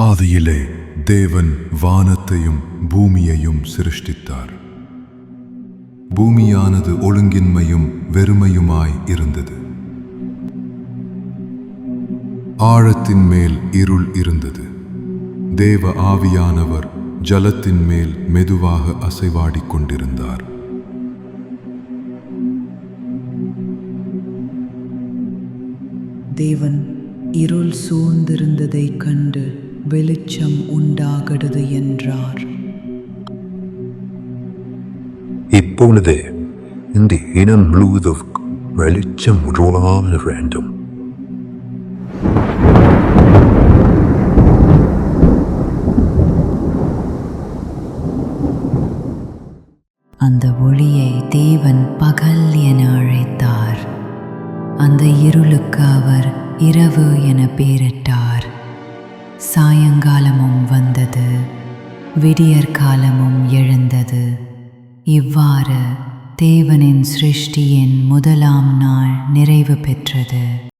ஆதியிலே தேவன் வானத்தையும் பூமியையும் சிருஷ்டித்தார். பூமியானது ஒழுங்கின்மையும் வெறுமையுமாய் இருந்தது. ஆழத்தின் மேல் இருள் இருந்தது. தேவ ஆவியானவர் ஜலத்தின் மேல் மெதுவாக அசைவாடிக் கொண்டிருந்தார். தேவன் இருள் சூழ்ந்திருந்ததைக் கண்டு வெளிச்சம் உண்டாகிறது என்றார். இப்பொழுது இந்த இனம் முழுவதும் வெளிச்சம் உருவாக வேண்டும். அந்த ஒளியை தேவன் பகல் என அழைத்தார். அந்த இருளுக்கு அவர் இரவு என பெயரிட்டார். சாயங்காலமும் வந்தது. விடியற்காலமும் எழுந்தது. இவ்வாறு தேவனின் சிருஷ்டியின் முதலாம் நாள் நிறைவு பெற்றது.